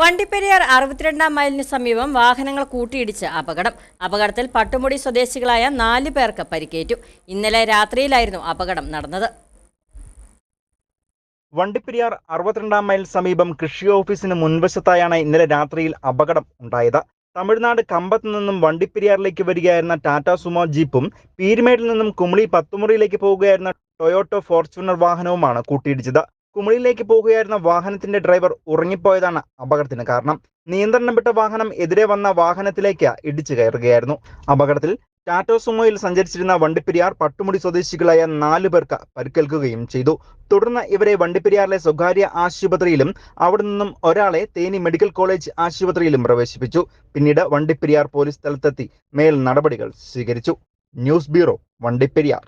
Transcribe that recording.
വണ്ടിപ്പെരിയാർ അറുപത്തിരണ്ടാം മൈലിന് സമീപം വാഹനങ്ങൾ കൂട്ടിയിടിച്ച് അപകടം. അപകടത്തിൽ പട്ടുമുടി സ്വദേശികളായ നാല് പേർക്ക് പരിക്കേറ്റു. ഇന്നലെ രാത്രിയിലായിരുന്നു അപകടം നടന്നത്. വണ്ടിപ്പെരിയാർ അറുപത്തിരണ്ടാം മൈൽ സമീപം കൃഷി ഓഫീസിന് മുൻവശത്തായാണ് ഇന്നലെ രാത്രിയിൽ അപകടം ഉണ്ടായത്. തമിഴ്നാട് കമ്പത്ത് നിന്നും വണ്ടിപ്പെരിയാറിലേക്ക് വരികയായിരുന്ന ടാറ്റ സുമോ ജീപ്പും പീരുമേടിൽ നിന്നും കുമളി പത്തുമുറിയിലേക്ക് പോവുകയായിരുന്ന ടൊയോട്ടോ ഫോർച്യൂണർ വാഹനവുമാണ് കൂട്ടിയിടിച്ചത്. കുമളിയിലേക്ക് പോകുകയായിരുന്ന വാഹനത്തിന്റെ ഡ്രൈവർ ഉറങ്ങിപ്പോയതാണ് അപകടത്തിന് കാരണം. നിയന്ത്രണം വിട്ട വാഹനം എതിരെ വന്ന വാഹനത്തിലേക്ക് ഇടിച്ചു കയറുകയായിരുന്നു. അപകടത്തിൽ ടാറ്റോ സുമോയിൽ സഞ്ചരിച്ചിരുന്ന വണ്ടിപ്പെരിയാർ പട്ടുമുടി സ്വദേശികളായ നാലു പേർക്ക് പരിക്കേൽക്കുകയും ചെയ്തു. തുടർന്ന് ഇവരെ വണ്ടിപ്പെരിയാറിലെ സ്വകാര്യ ആശുപത്രിയിലും അവിടെ നിന്നും ഒരാളെ തേനി മെഡിക്കൽ കോളേജ് ആശുപത്രിയിലും പ്രവേശിപ്പിച്ചു. പിന്നീട് വണ്ടിപ്പെരിയാർ പോലീസ് സ്ഥലത്തെത്തി. മേൽ നടപടികൾ സ്വീകരിച്ചു. News bureau Vandiperiyar.